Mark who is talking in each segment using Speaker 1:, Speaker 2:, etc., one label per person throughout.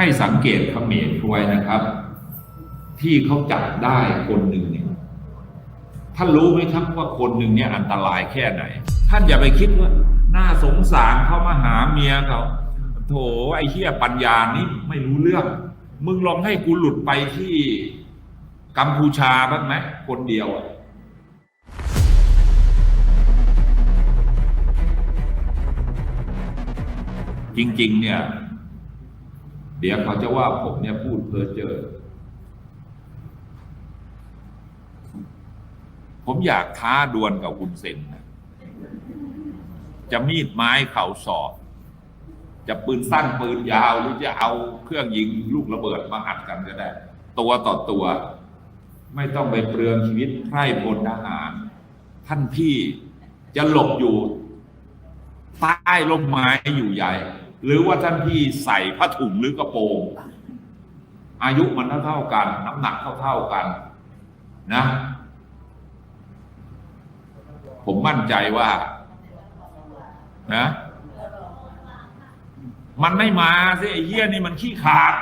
Speaker 1: ให้สังเกตเขมรไว้นะครับ ที่เขาจับได้คนหนึ่งเนี่ยท่านรู้ไหมครับว่าคนหนึ่งเนี่ยอันตรายแค่ไหน ท่านอย่าไปคิดว่าน่าสงสารเขามาหาเมียเขาโถไอ้เหี้ยปัญญานี่ไม่รู้เรื่อง มึงลองให้กูหลุดไปที่กัมพูชาบ้างไหมคนเดียวอะจริง ๆ เนี่ย เดี๋ยวเขาจะว่าผมเนี่ยพูดเพ้อเจ้อผมอยากท้าดวลกับคุณเซนนะจะมีดไม้เข่าศอกจะปืนสั้นปืนยาวหรือจะเอาเครื่องยิงลูกระเบิดมาอัดกันก็ได้ ตัวต่อตัว ไม่ต้องไปเปลืองชีวิตไพร่พลทหาร ท่านพี่จะหลบอยู่ใต้ร่มไม้อยู่ใหญ่ หรือว่าท่านพี่ใส่ผ้าถุงหรือกระโปรงอายุมันเท่าๆกัน น้ำหนักเท่าๆกัน นะ ผมมั่นใจว่า นะ มันไม่มาสิไอ้เหี้ยนี่มันขี้ขาด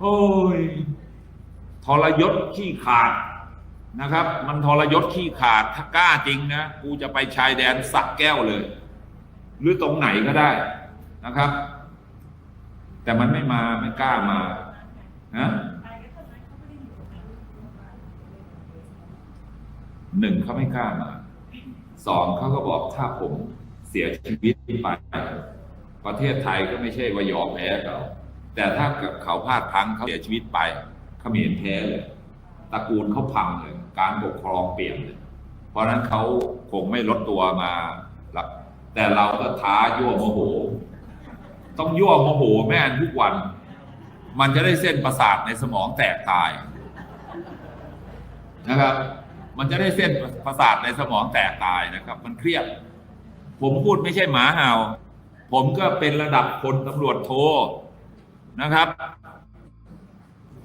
Speaker 1: โอ้ยทรยศขี้ขาดนะครับ มันทรยศขี้ขาดถ้ากล้าจริงนะ กูจะไปชายแดนสักแก้วเลย หรือตรงไหนก็ได้ นะครับ แต่มันไม่มาไม่กล้ามานะหนึ่งเขาไม่กล้ามาสองเขาก็บอกถ้าผมเสียชีวิตไปประเทศไทยก็ไม่ใช่ว่ายอมแพ้เขาแต่ถ้าเกิดเขาพลาดพลั้งเขาเสียชีวิตไปเขมรแพ้เลยตระกูลเขาพังเลย การปกครองเปลี่ยนเลย เพราะฉะนั้นเขาคงไม่ลดตัวมาหลักแต่เราก็ท้ายั่วโมโห ต้องยั่วโมโหแม่นทุกวัน มันจะได้เส้นประสาทในสมองแตกตายนะครับ มันจะได้เส้นประสาทในสมองแตกตายนะครับ มันเครียด ผมพูดไม่ใช่หมาเห่า ผมก็เป็นระดับพลตำรวจโทนะครับ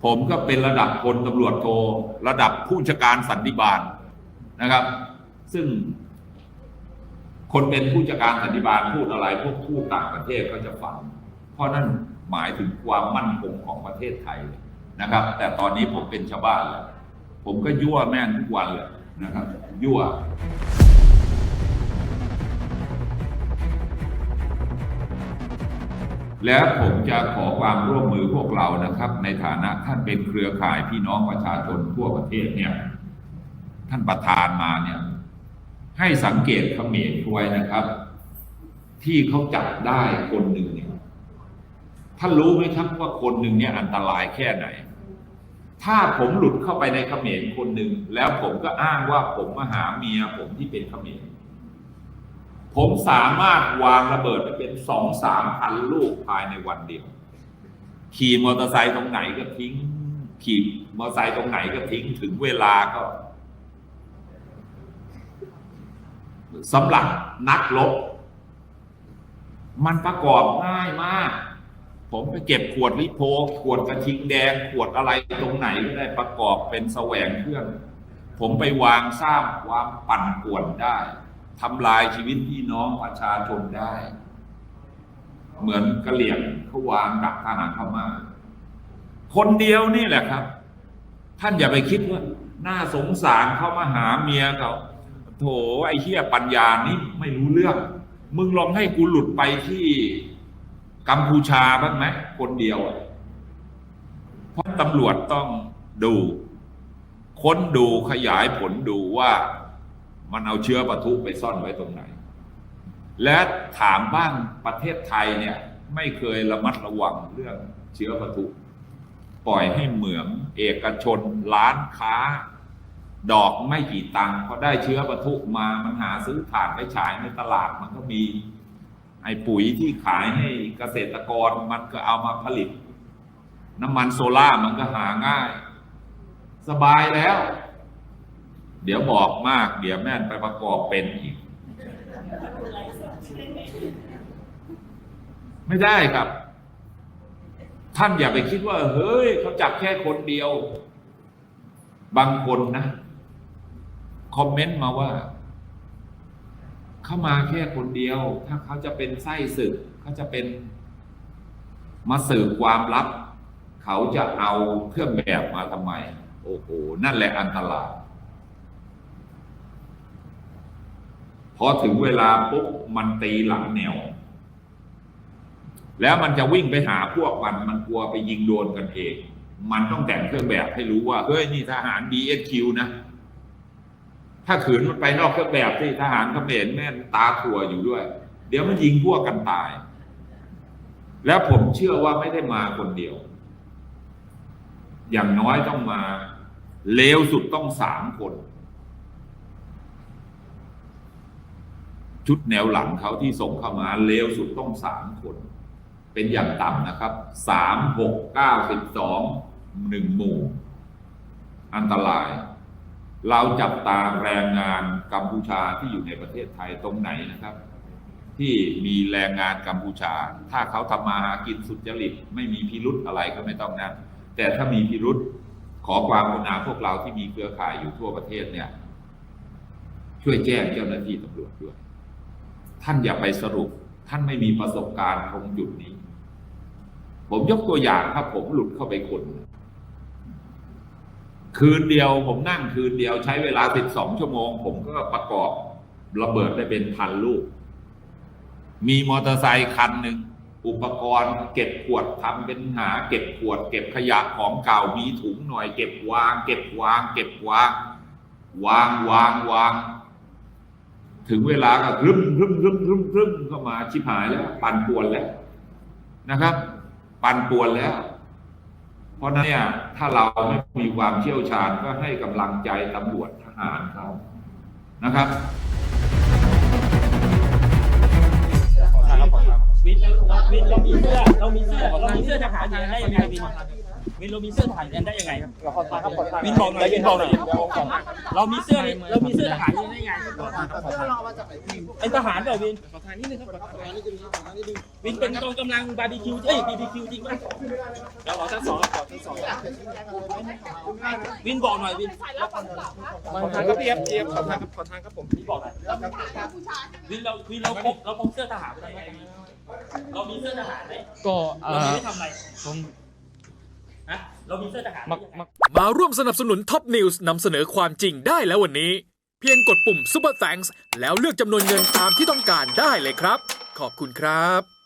Speaker 1: ผมก็เป็นระดับพลตำรวจโท ระดับผู้จัดการสันติบาลนะครับ ซึ่ง คนเป็นผู้จัดการสันติบาลพูดอะไร พวกพูดต่างประเทศก็จะฟัง เพราะนั่นหมายถึงความมั่นคงของประเทศไทยเลยนะครับ แต่ตอนนี้ผมเป็นชาวบ้านแล้ว ผมก็ยั่วแม่นทุกวันเลยนะครับ ยั่วและผมจะขอความร่วมมือพวกเรานะครับ ในฐานะท่านเป็นเครือข่ายพี่น้องประชาชนทั่วประเทศเนี่ย ท่านประธานมาเนี่ย ให้สังเกตเขมรไว้นะครับ ที่เขาจับได้คนหนึ่งเนี่ยท่านรู้ไหมครับว่าคนหนึ่งเนี่ยอันตรายแค่ไหน ถ้าผมหลุดเข้าไปในเขมรคนหนึ่งแล้วผมก็อ้างว่าผมมาหาเมียผมที่เป็นเขมรผมสามารถวางระเบิดไปเป็นสองสามพันลูกภายในวันเดียว ขี่มอเตอร์ไซค์ตรงไหนก็ทิ้ง ขี่มอเตอร์ไซค์ตรงไหนก็ทิ้งถึงเวลาก็ สำหรับนักรบมันประกอบง่ายมาก ผมไปเก็บขวดลิโพ ขวดกระทิงแดง ขวดอะไรตรงไหนก็ได้ประกอบเป็นแสวงเครื่อง ผมไปวางสร้างความปั่นป่วนได้ทำลายชีวิตพี่น้องประชาชนได้ เหมือนกระเหลี่ยงเขาวางดักทหารเข้ามา คนเดียวนี่แหละครับ ท่านอย่าไปคิดว่า น่าสงสารเขามาหาเมียเขา โถไอ้เหี้ยปัญญานี่ไม่รู้เรื่อง มึงลองให้กูหลุดไปที่กัมพูชาบ้างไหมคนเดียวเพราะตำรวจต้องดู ค้นดูขยายผลดูว่ามันเอาเชื้อปะทุไปซ่อนไว้ตรงไหน และถามบ้างประเทศไทยเนี่ย ไม่เคยระมัดระวังเรื่องเชื้อปะทุ ปล่อยให้เหมืองเอกชนร้านค้า ดอกไม่กี่ตังค์พอได้เชื้อปะทุมามันหาซื้อถ่านไปฉายในตลาดมันก็มีไอ้ปุ๋ยที่ขายให้เกษตรกรมันก็เอามาผลิต น้ำมันโซล่ามันก็หาง่าย สบายแล้ว เดี๋ยวบอกมาก เดี๋ยวแม่นไปประกอบเป็นอีก ไม่ได้ครับ ท่านอย่าไปคิดว่า เฮ้ย เขาจับแค่คนเดียว บางคนนะ คอมเมนต์มาว่า เข้ามาแค่คนเดียว ถ้าเขาจะเป็นไส้ศึกเขาจะเป็นมาสืบความลับ เขาจะเอาเครื่องแบบมาทำไม โอ้โห นั่นแหละอันตรายพอถึงเวลาปุ๊บมันตีหลังแนว แล้วมันจะวิ่งไปหาพวกมันมันกลัวไปยิงโดนกันเอง มันต้องแต่งเครื่องแบบให้รู้ว่า เฮ้ย นี่ทหาร BSQ นะ ถ้าขืนมันไปนอกเครื่องแบบที่ทหารเขมรแม่งตาถั่วอยู่ด้วย เดี๋ยวมันยิงพวกกันตาย แล้วผมเชื่อว่าไม่ได้มาคนเดียว อย่างน้อยต้องมา เลวสุดต้องสามคน ชุดแนวหลังเขาที่ส่งเข้ามา เลวสุดต้องสามคน เป็นอย่างต่ำนะครับสามหกเก้าสิบสองหนึ่งหมู่ อันตราย เราจับตาแรงงานกัมพูชาที่อยู่ในประเทศไทยตรงไหนนะครับ ที่มีแรงงานกัมพูชา ถ้าเขาทำมาหากินสุจริตไม่มีพิรุธอะไรก็ไม่ต้องนะแต่ถ้ามีพิรุธขอความกรุณาพวกเราที่มีเครือข่ายอยู่ทั่วประเทศเนี่ย ช่วยแจ้งเจ้าหน้าที่ตำรวจด้วย ท่านอย่าไปสรุป ท่านไม่มีประสบการณ์ตรงจุดนี้ ผมยกตัวอย่างครับผมหลุดเข้าไปคน คืนเดียวผมนั่งคืนเดียวใช้เวลา 12 ชั่วโมง ผมก็ประกอบระเบิดได้เป็นพันลูก มีมอเตอร์ไซค์คันหนึ่ง อุปกรณ์เก็บขวดทำเป็นหา เก็บขวด เก็บขยะของเก่ามีถุงหน่อย เก็บวาง เก็บวาง เก็บวาง วางวางวาง ถึงเวลาก็รึมรึมรึมรึมรึมเข้ามาชิบหายแล้ว ปั่นป่วนแล้วนะครับ ปั่นป่วนแล้ว เพราะนั้นเนี่ยถ้าเราไม่มีความเชี่ยวชาญก็ให้กำลังใจตำรวจทหารเขานะครับ
Speaker 2: วินเราวินเรามีเสื้อเรามีเสื้อเรามีเสื้อทหารเนี่ยได้ยังไงวิน วินเรามีเสื้อทหารเนี่ยได้ยังไงครับวินบอกหน่อยวินบอกหน่อยเรามีเสื้อเรามีเสื้อทหารเนี่ยได้ยังไงเป็นทหารเปล่าวินวินเป็นกองกำลังบาร์บีคิวเอ้ยบีบีคิวจริงไหมเดี๋ยวขอทั้งสองขอทั้งสองวินบอกหน่อยวิน
Speaker 3: ขอทางครับพี่เอฟพี่เอฟขอทางครับขอทางครับผม
Speaker 2: วินบอกหน่อยวินเราวินเราพกเราพกเสื้อทหารไปทำไมเรามีเสื้อทหารไหม
Speaker 3: ก็เอ่
Speaker 2: เรามี
Speaker 3: อ
Speaker 2: ไว้ทำอะไร
Speaker 3: ผม
Speaker 2: ฮะเรามีเสื้อทหาร
Speaker 3: มักมัก
Speaker 4: มาร่วมสนับสนุนท็อปนิวส์นำเสนอความจริงได้แล้ววันนี้ เพียงกดปุ่ม Super Thanks แล้วเลือกจำนวนเงินตามที่ต้องการได้เลยครับ ขอบคุณครับ